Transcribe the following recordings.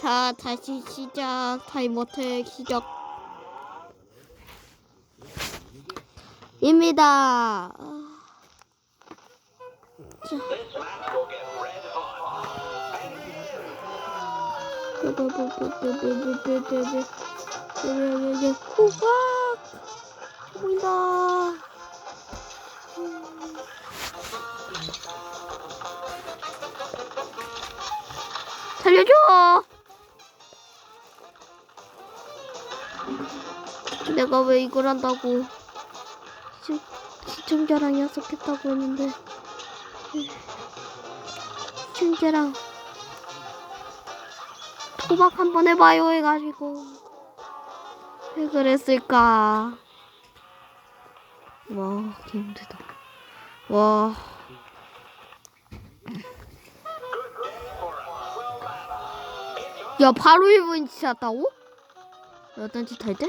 자, 다시 시작. 타임어택 시작. 입니다. 후각. 살려줘. 내가 왜 이걸 한다고 시, 시청자랑 약속했다고 했는데. 시청자랑 도박 한번 해봐요 해가지고. 왜 그랬을까? 와 개힘들다. 와. 야, 바로 1분 지났다고? 어떤 짓 할 때?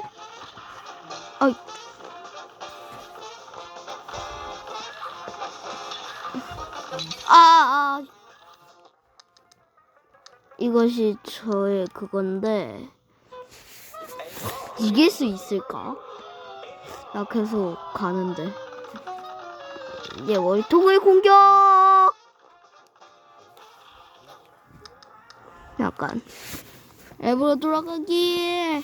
아이. 아, 아. 이것이 저의 그건데, 이길 수 있을까? 나 계속 가는데. 이제 월통을 공격! 약간. 앱으로 돌아가기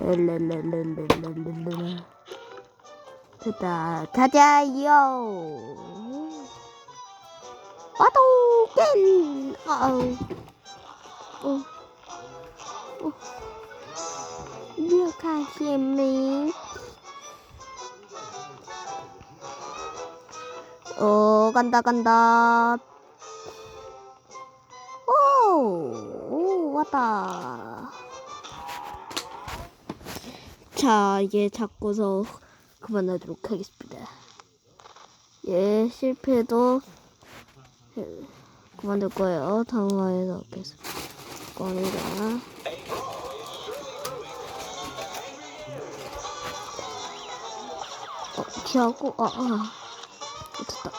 랄랄랄랄랄랄랄라 됐다 가자요 와도 깬 아우 어. 어. 뉴카시미 어 간다 간다 오 왔다. 자 이제 잡고서 그만하도록 하겠습니다. 예 실패도 예, 그만둘 거예요. 다음 화에서 뵙겠습니다. 꺼내라 어 피하고 아 아. 됐다.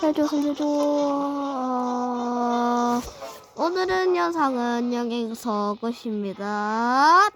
살려줘 살려줘. 아, 오늘은 영상은 여기서 끝입니다